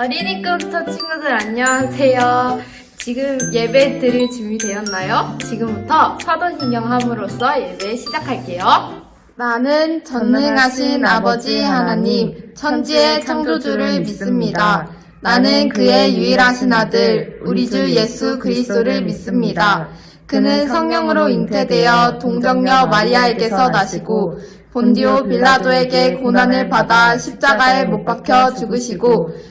어린이 컴퓨터 친구들 안녕하세요. 지금 예배 드릴 준비 되었나요? 지금부터 사도신경 함으로써 예배 시작할게요. 나는 전능하신 아버지 하나님, 천지의 창조주를 믿습니다. 나는 그의 유일하신 아들, 우리 주 예수 그리스도를 믿습니다. 그는 성령으로 잉태되어 동정녀 마리아에게서 나시고 본디오 빌라도에게 고난을 받아 십자가에 못 박혀 죽으시고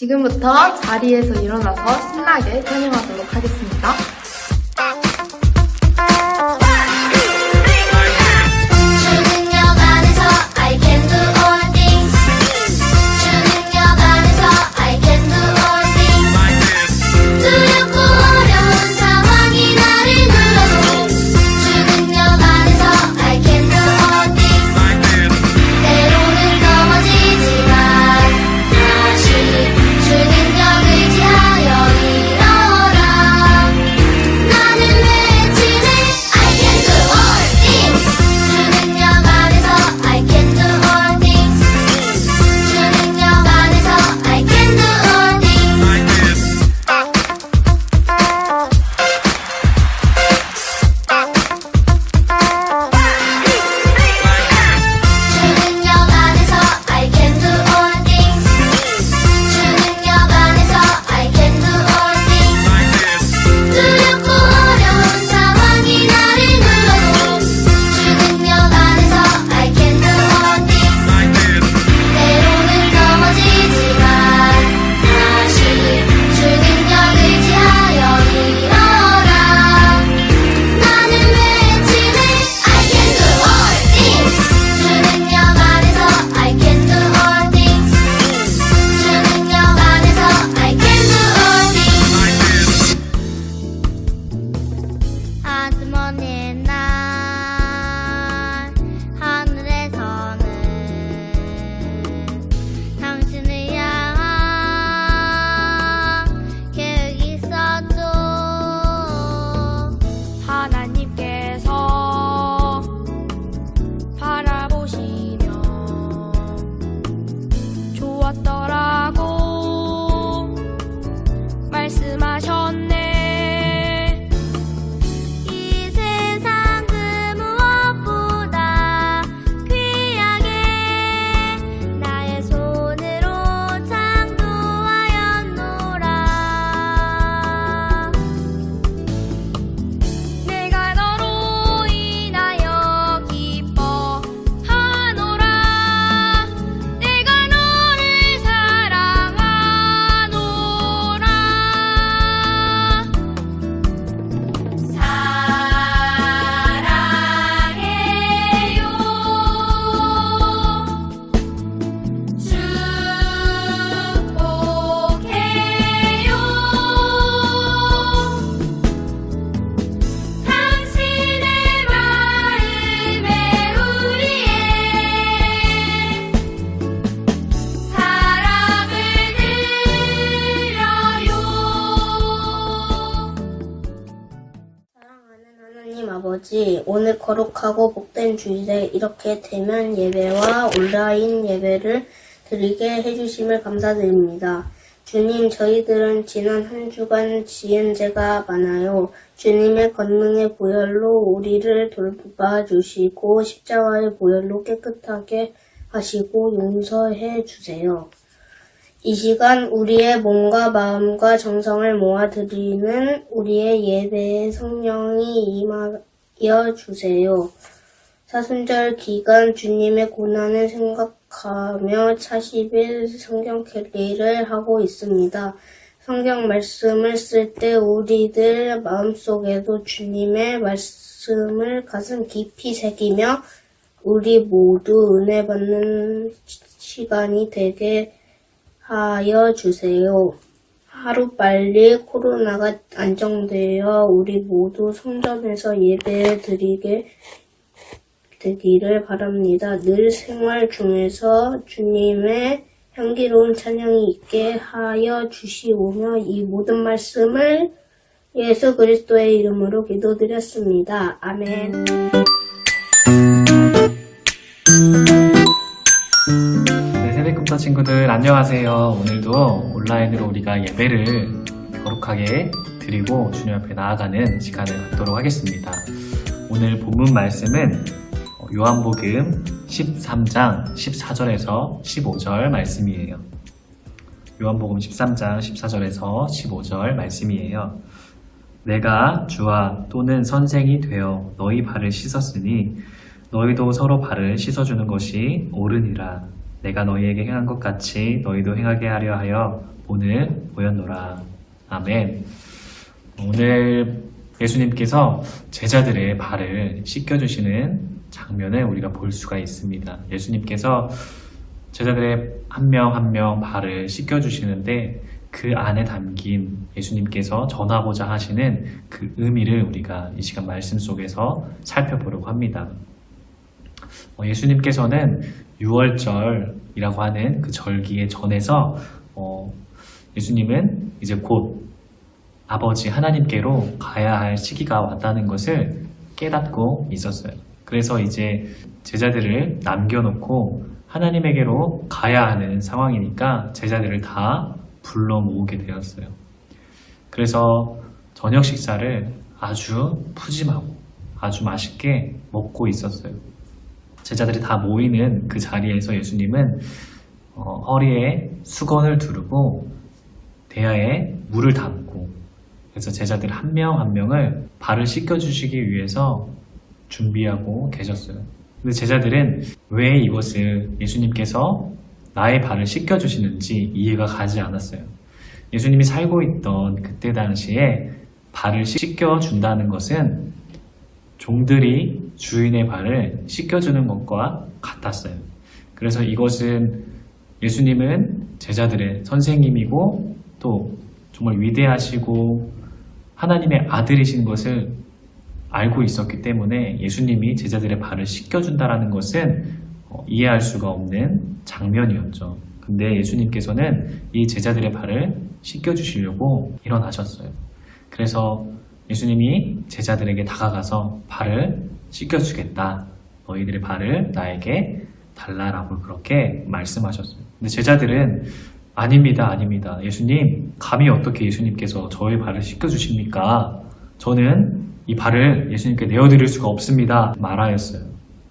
지금부터 자리에서 일어나서 신나게 찬양하도록 하겠습니다. 말씀하셨 오늘 거룩하고 복된 주일에 이렇게 대면 예배와 온라인 예배를 드리게 해주심을 감사드립니다. 주님, 저희들은 지난 한 주간 지은 죄가 많아요. 주님의 권능의 보혈로 우리를 돌봐 주시고 십자가의 보혈로 깨끗하게 하시고 용서해 주세요. 이 시간 우리의 몸과 마음과 정성을 모아 드리는 우리의 예배에 성령이 임하 여 주세요. 사순절 기간 주님의 고난을 생각하며 차십일 성경 캘리를 하고 있습니다. 성경 말씀을 쓸 때 우리들 마음속에도 주님의 말씀을 가슴 깊이 새기며 우리 모두 은혜 받는 시간이 되게 하여 주세요. 하루빨리 코로나가 안정되어 우리 모두 성전에서 예배 드리게 되기를 바랍니다. 늘 생활 중에서 주님의 향기로운 찬양이 있게 하여 주시오며 이 모든 말씀을 예수 그리스도의 이름으로 기도드렸습니다. 아멘. 네, 세대꿈터 친구들 안녕하세요. 오늘도 온라인으로 우리가 예배를 거룩하게 드리고 주님 앞에 나아가는 시간을 갖도록 하겠습니다. 오늘 본문 말씀은 어, 요한복음 13장 14절에서 15절 말씀이에요. 요한복음 13장 14절에서 15절 말씀이에요. 내가 주와 또는 선생이 되어 너희 발을 씻었으니 너희도 서로 발을 씻어주는 것이 옳으니라. 내가 너희에게 행한 것 같이 너희도 행하게 하려 하여 오늘 보였노라. 아멘. 오늘 예수님께서 제자들의 발을 씻겨주시는 장면을 우리가 볼 수가 있습니다. 예수님께서 제자들의 한 명 한 명 발을 씻겨주시는데 그 안에 담긴 예수님께서 전하고자 하시는 그 의미를 우리가 이 시간 말씀 속에서 살펴보려고 합니다. 어, 예수님께서는 6월절이라고 하는 그 절기에 전해서 어, 예수님은 이제 곧 아버지 하나님께로 가야 할 시기가 왔다는 것을 깨닫고 있었어요. 그래서 이제 제자들을 남겨놓고 하나님에게로 가야 하는 상황이니까 제자들을 다 불러 모으게 되었어요. 그래서 저녁 식사를 아주 푸짐하고 아주 맛있게 먹고 있었어요. 제자들이 다 모이는 그 자리에서 예수님은 어, 허리에 수건을 두르고 대야에 물을 담고 그래서 제자들 한명한 명을 발을 씻겨주시기 위해서 준비하고 계셨어요. 근데 제자들은 왜 이것을 예수님께서 나의 발을 씻겨주시는지 이해가 가지 않았어요. 예수님이 살고 있던 그때 당시에 발을 씻겨준다는 것은 종들이 주인의 발을 씻겨주는 것과 같았어요. 그래서 이것은 예수님은 제자들의 선생님이고 또 정말 위대하시고 하나님의 아들이신 것을 알고 있었기 때문에 예수님이 제자들의 발을 씻겨준다라는 것은 어, 이해할 수가 없는 장면이었죠. 근데 예수님께서는 이 제자들의 발을 씻겨주시려고 일어나셨어요. 그래서 예수님이 제자들에게 다가가서 발을 씻겨주겠다. 너희들의 발을 나에게 달라라고 그렇게 말씀하셨어요. 근데 제자들은 아닙니다, 아닙니다. 예수님, 감히 어떻게 예수님께서 저의 발을 씻겨주십니까? 저는 이 발을 예수님께 내어드릴 수가 없습니다. 말하였어요.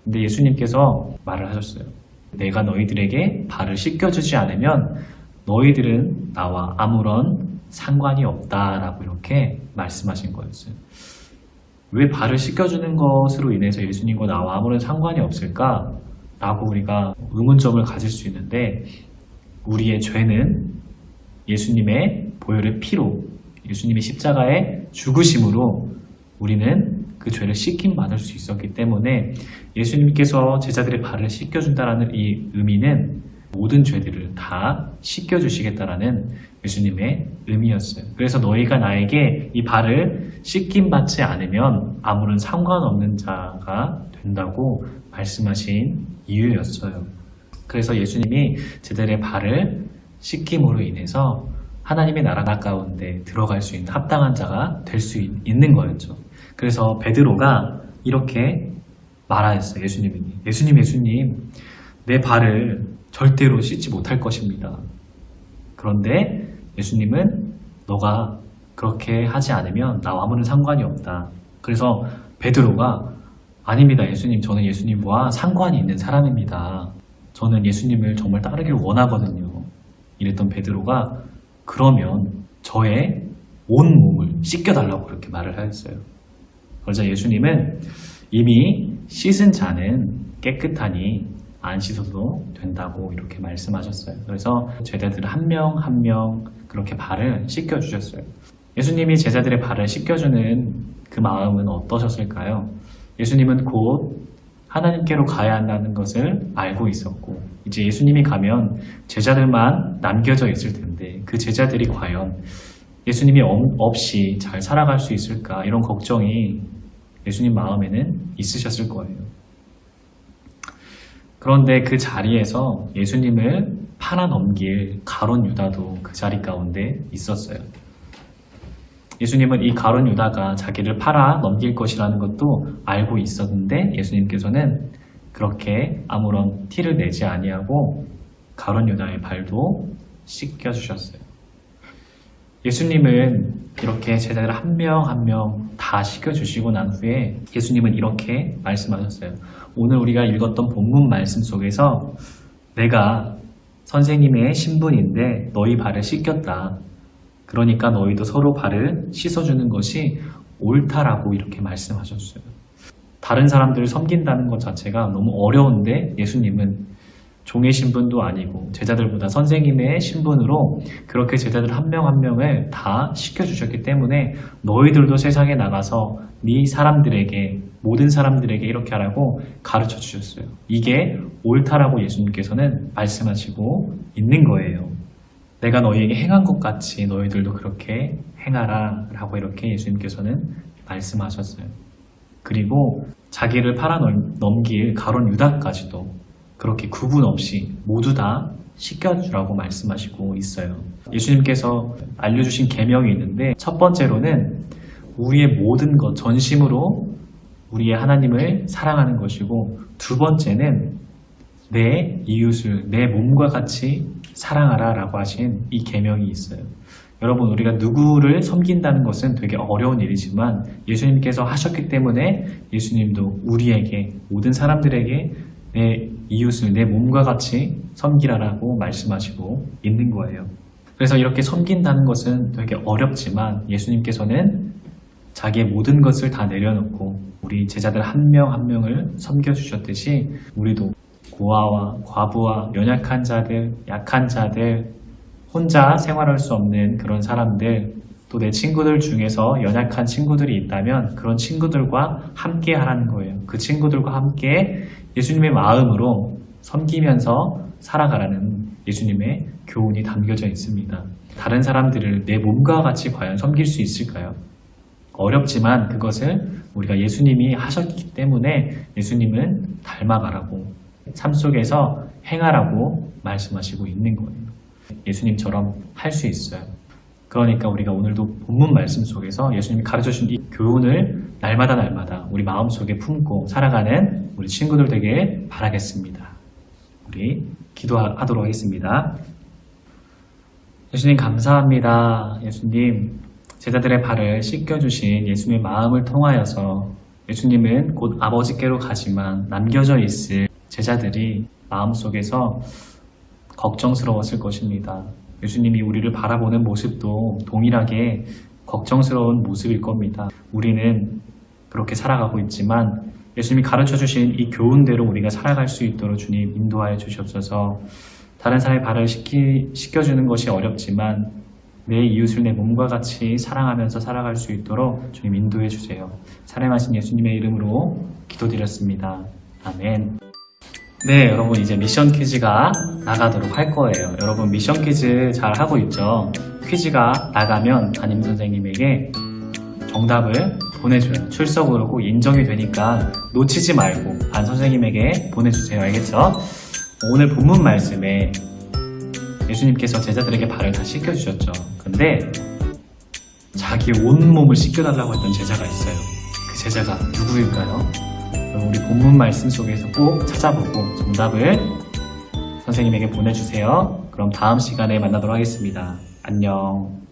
근데 예수님께서 말을 하셨어요. 내가 너희들에게 발을 씻겨주지 않으면 너희들은 나와 아무런 상관이 없다라고 이렇게 말씀하신 거였어요. 왜 발을 씻겨주는 것으로 인해서 예수님과 나와 아무런 상관이 없을까? 라고 우리가 의문점을 가질 수 있는데 우리의 죄는 예수님의 보혈의 피로 예수님의 십자가의 죽으심으로 우리는 그 죄를 씻김 받을 수 있었기 때문에 예수님께서 제자들의 발을 씻겨준다라는 이 의미는 모든 죄들을 다 씻겨주시겠다라는 예수님의 의미였어요. 그래서 너희가 나에게 이 발을 씻김 받지 않으면 아무런 상관없는 자가 된다고 말씀하신 이유였어요. 그래서 예수님이 제자들의 발을 씻김으로 인해서 하나님의 나라 가운데 들어갈 수 있는 합당한 자가 될 수 있는 거였죠. 그래서 베드로가 이렇게 말하였어요. 예수님이 예수님 예수님 내 발을 절대로 씻지 못할 것입니다. 그런데 예수님은 너가 그렇게 하지 않으면 나와 아무런 상관이 없다. 그래서 베드로가 아닙니다. 예수님 저는 예수님과 상관이 있는 사람입니다. 저는 예수님을 정말 따르기를 원하거든요. 이랬던 베드로가 그러면 저의 온 몸을 씻겨달라고 그렇게 말을 하였어요. 그러자 예수님은 이미 씻은 자는 깨끗하니 안 씻어도 된다고 이렇게 말씀하셨어요. 그래서 제자들 한 명 한 명 그렇게 발을 씻겨 주셨어요. 예수님이 제자들의 발을 씻겨 주는 그 마음은 어떠셨을까요? 예수님은 곧 하나님께로 가야 한다는 것을 알고 있었고, 이제 예수님이 가면 제자들만 남겨져 있을 텐데, 그 제자들이 과연 예수님이 없- 없이 잘 살아갈 수 있을까 이런 걱정이 예수님 마음에는 있으셨을 거예요. 그런데 그 자리에서 예수님을 팔아 넘길 가론 유다도 그 자리 가운데 있었어요. 예수님은 이 가론 유다가 자기를 팔아 넘길 것이라는 것도 알고 있었는데 예수님께서는 그렇게 아무런 티를 내지 아니하고 가론 유다의 발도 씻겨 주셨어요. 예수님은 이렇게 제자들 한 명 한 명다 씻겨 주시고 난 후에 예수님은 이렇게 말씀하셨어요. 오늘 우리가 읽었던 본문 말씀 속에서 내가 선생님의 신분인데 너희 발을 씻겼다. 그러니까 너희도 서로 발을 씻어주는 것이 옳다라고 이렇게 말씀하셨어요. 다른 사람들을 섬긴다는 것 자체가 너무 어려운데 예수님은 종의 신분도 아니고 제자들보다 선생님의 신분으로 그렇게 제자들 한 명 한 명을 다 시켜주셨기 때문에 너희들도 세상에 나가서 네 사람들에게 모든 사람들에게 이렇게 하라고 가르쳐 주셨어요. 이게 옳다라고 예수님께서는 말씀하시고 있는 거예요. 내가 너희에게 행한 것 같이 너희들도 그렇게 행하라 라고 이렇게 예수님께서는 말씀하셨어요. 그리고 자기를 팔아 넘길 가론 유다까지도 그렇게 구분 없이 모두 다 시켜주라고 말씀하시고 있어요. 예수님께서 알려주신 계명이 있는데 첫 번째로는 우리의 모든 것 전심으로 우리의 하나님을 사랑하는 것이고 두 번째는 내 이웃을 내 몸과 같이 사랑하라라고 하신 이 계명이 있어요. 여러분 우리가 누구를 섬긴다는 것은 되게 어려운 일이지만 예수님께서 하셨기 때문에 예수님도 우리에게 모든 사람들에게 내 이웃을 내 몸과 같이 섬기라라고 말씀하시고 있는 거예요. 그래서 이렇게 섬긴다는 것은 되게 어렵지만 예수님께서는 자기의 모든 것을 다 내려놓고 우리 제자들 한 명한 명을 섬겨주셨듯이 우리도 고아와 과부와 연약한 자들, 약한 자들, 혼자 생활할 수 없는 그런 사람들, 또 내 친구들 중에서 연약한 친구들이 있다면 그런 친구들과 함께 하라는 거예요. 그 친구들과 함께 예수님의 마음으로 섬기면서 살아가라는 예수님의 교훈이 담겨져 있습니다. 다른 사람들을 내 몸과 같이 과연 섬길 수 있을까요? 어렵지만 그것을 우리가 예수님이 하셨기 때문에 예수님은 닮아가라고 삶 속에서 행하라고 말씀하시고 있는 거예요. 예수님처럼 할 수 있어요. 그러니까 우리가 오늘도 본문 말씀 속에서 예수님이 가르쳐 준이 교훈을 날마다 날마다 우리 마음속에 품고 살아가는 우리 친구들 되길 바라겠습니다. 우리 기도하도록 하겠습니다. 예수님 감사합니다. 예수님 제자들의 발을 씻겨주신 예수님의 마음을 통하여서 예수님은 곧 아버지께로 가지만 남겨져 있을 제자들이 마음속에서 걱정스러웠을 것입니다. 예수님이 우리를 바라보는 모습도 동일하게 걱정스러운 모습일 겁니다. 우리는 그렇게 살아가고 있지만 예수님이 가르쳐 주신 이 교훈대로 우리가 살아갈 수 있도록 주님 인도하여 주시옵소서. 다른 사람의 발을 씻기, 씻겨주는 것이 어렵지만 내 이웃을 내 몸과 같이 사랑하면서 살아갈 수 있도록 주님 인도해 주세요. 사랑하신 예수님의 이름으로 기도드렸습니다. 아멘. 네, 여러분 이제 미션 퀴즈가 나가도록 할 거예요. 여러분 미션 퀴즈 잘 하고 있죠? 퀴즈가 나가면 담임 선생님에게 정답을 보내줘요. 출석으로 꼭 인정이 되니까 놓치지 말고 반 선생님에게 보내주세요. 알겠죠? 오늘 본문 말씀에 예수님께서 제자들에게 발을 다 씻겨주셨죠. 근데 자기 온몸을 씻겨달라고 했던 제자가 있어요. 그 제자가 누구일까요? 우리 본문 말씀 속에서 꼭 찾아보고 정답을 선생님에게 보내주세요. 그럼 다음 시간에 만나도록 하겠습니다. 안녕.